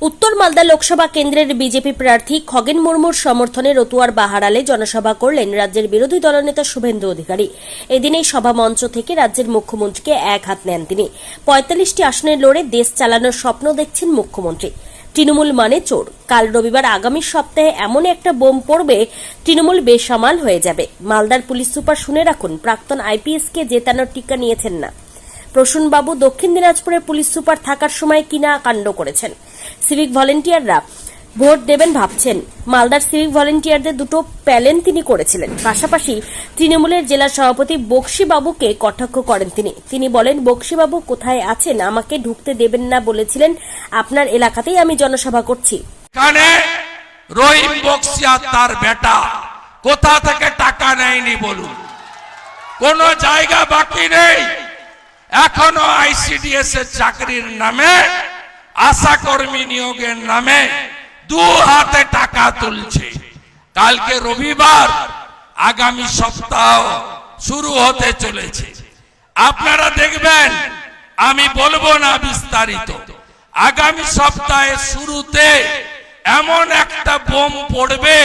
উত্তর মালদা লোকসভা কেন্দ্রের বিজেপি প্রার্থী খগেন মুর্মুর সমর্থনে রতুয়ার বাহারালে জনসভা করলেন রাজ্যের বিরোধী দলনেতা শুভেন্দু অধিকারী। এদিন এই সভা মঞ্চ থেকে রাজ্যের মুখ্যমন্ত্রীকে এক হাত নেন তিনি। পঁয়তাল্লিশটি আসনের লড়ে দেশ চালানোর স্বপ্ন দেখছেন মুখ্যমন্ত্রী। তৃণমূল মানে চোর। কাল রবিবার আগামী সপ্তাহে এমন একটা বোম পড়বে, তৃণমূল বেসামাল হয়ে যাবে। মালদার পুলিশ সুপার শুনে রাখুন, প্রাক্তন আইপিএসকে জেতানোর টিকা নিয়েছেন না। প্রসূনবাবু দক্ষিণ দিনাজপুরের পুলিশ সুপার থাকার সময় কিনা কাণ্ড করেছেন। সিভিক ভলেন্টিয়াররা ভোট দেবেন ভাবছেন। মালদার সিভিক ভলেন্টিয়ারদের দুটো প্যালেন তিনি করেছিলেন। পাশাপাশি তৃণমূলের জেলা সভাপতি বক্সিবাবুকে কটাক্ষ করেন তিনি। তিনি বলেন, বক্সিবাবু কোথায় আছেন? আমাকে ঢুকতে দেবেন না বলেছিলেন। আপনার এলাকাতেই আমি জনসভা করছি। তার বেটা। কোথা থেকে টাকা নেয়নি বলুন। কোন জায়গা বাকি নেই। এখনও আইসিডিএস এর চাকরির নামে আশা কর্মী নিয়োগের নামে দু হাতে টাকা তুলছে। কালকে রবিবার আগামী সপ্তাহ শুরু হতে চলেছে। আপনারা দেখবেন, আমি বলব না বিস্তারিত। আগামী সপ্তাহে শুরুতে এমন একটা বোম পড়বে,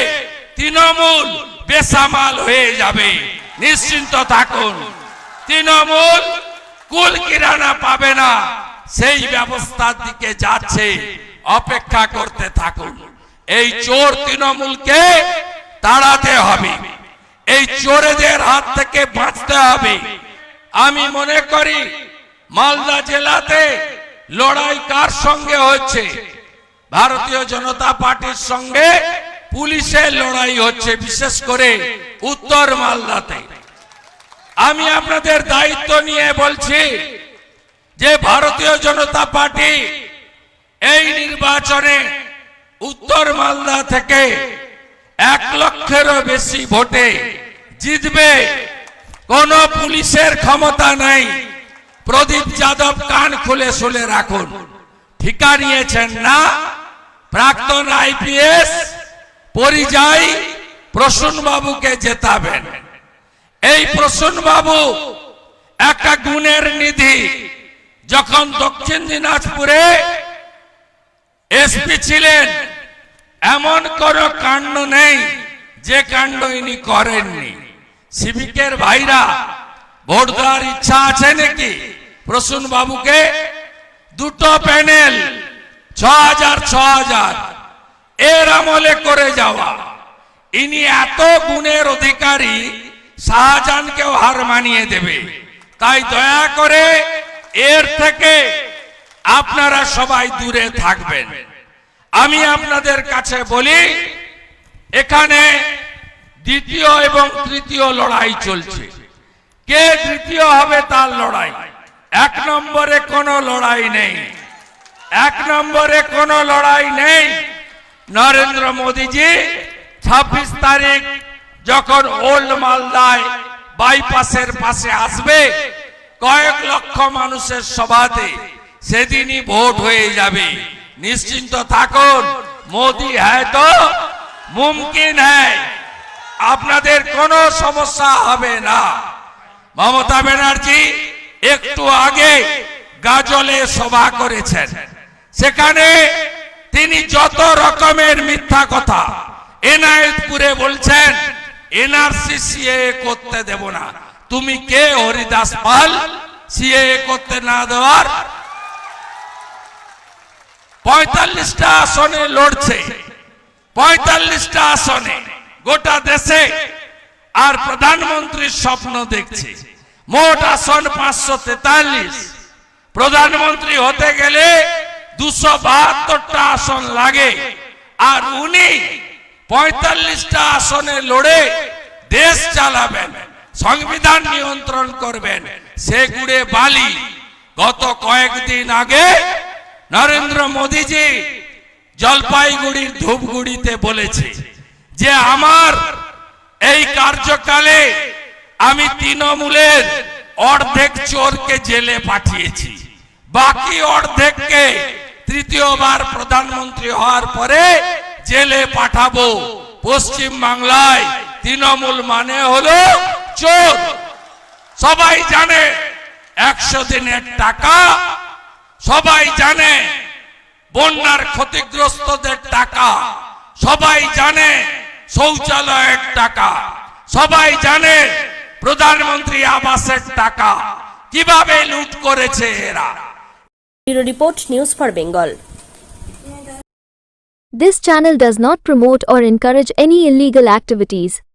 তৃণমূল বেসামাল হয়ে যাবে। নিশ্চিন্ত থাকুন, তৃণমূল কুল কিরানা পাবে না। সেই ব্যবস্থার দিকে যাচ্ছে। অপেক্ষা করতে থাকুন। এই চোর তৃণমূলকে তাড়াতে হবে। এই চোরেদের হাত থেকে বাঁচতে হবে। আমি মনে করি, মালদা জেলাতে লড়াই কার সঙ্গে হচ্ছে? ভারতীয় জনতা পার্টির সঙ্গে পুলিশের লড়াই হচ্ছে, বিশেষ করে উত্তর মালদাতে। আমি আপনাদের দায়িত্ব নিয়ে বলছি যে ভারতীয় জনতা পার্টি এই নির্বাচনে উত্তর মালদা থেকে এক লক্ষেরও বেশি ভোটে জিতবে। কোন পুলিশের ক্ষমতা নাই। প্রদীপ যাদব কান খুলে শুলে রাখুন। ঠিকা নিয়েছেন না। প্রাক্তন আইপিএস পরিযায়ী প্রসূন বাবুকে জেতাবেন। এই প্রসূন বাবু একটা গুণের নিধি। যখন দক্ষিণ দিনাজপুরে এসপি ছিলেন, এমন কোন কাণ্ড নেই যে কাণ্ড ইনি করেননি। সিভিকের ভাইরা, ভোট দেওয়ার ইচ্ছা আছে নাকি? প্রসূন বাবুকে দুটো প্যানেল ছ হাজার ছ হাজার এর আমলে করে যাওয়া। ইনি এত গুণের অধিকারী, শাহজাহানকেও হার মানিয়ে দেবে। তাই দয়া করে এর থেকে আপনারা সবাই দূরে থাকবেন। আমি আপনাদের কাছে বলি, এখানে দ্বিতীয় এবং তৃতীয় লড়াই চলছে। কে তৃতীয় হবে তার লড়াই? এক নম্বরে কোনো লড়াই নেই। এক নম্বরে কোনো লড়াই নেই। নরেন্দ্র মোদীজি, ছাব্বিশ তারিখ যখন ওল্ড মালদায় বাইপাসের পাশে আসবে কয়েক লক্ষ মানুষের সভাতে সেদিনই ভোট হয়ে যাবে। নিশ্চিন্ত থাকুন, মোদি হ্যায় তো, মুমকিন হ্যায় আপনাদের কোনো সমস্যা হবে না। মমতা ব্যানার্জি একটু আগে গাজলে সভা করেছেন। সেখানে তিনি যত রকমের মিথ্যা কথা এনায়েতপুরে বলছেন এনআরসি করতে দেব না। তুমি কে, হরিদাস পাল? সিএ করতে না দেওয়ার পঁয়তাল্লিশটা আসনে লড়ছে, পঁয়তাল্লিশটা আসনে গোটা দেশে আর প্রধানমন্ত্রীর স্বপ্ন দেখছে। মোট আসন পাঁচশো তেতাল্লিশ। প্রধানমন্ত্রী হতে গেলে দুশো বাহাত্তরটা আসন লাগে। আর উনি পঁয়তাল্লিশটা আসনে লড়ে দেশ চালাবেন। সংবিধান নিয়ন্ত্রণ করবেন। সে গুড়ে বালি। গত কয়েকদিন আগে নরেন্দ্র মোদীজি জলপাইগুড়ির ধূপগুড়িতে বলেছে যে, আমার এই কার্যকালে আমি তৃণমূলের অর্ধেক চোরকে জেলে পাঠিয়েছি। বাকি অর্ধেককে তৃতীয়বার প্রধানমন্ত্রী হওয়ার পরে জেলে পাঠাবো। পশ্চিম বাংলায় তৃণমূল মানে হলো চোর। সবাই জানে একশো দিনের টাকা। সবাই জানে বন্যার ক্ষতিগ্রস্তদের টাকা। সবাই জানে শৌচালয়ের টাকা। সবাই জানে প্রধানমন্ত্রী আবাসের টাকা। কীভাবে লুট করেছে এরা? Bureau report news for Bengal. This channel does not promote or encourage any illegal activities.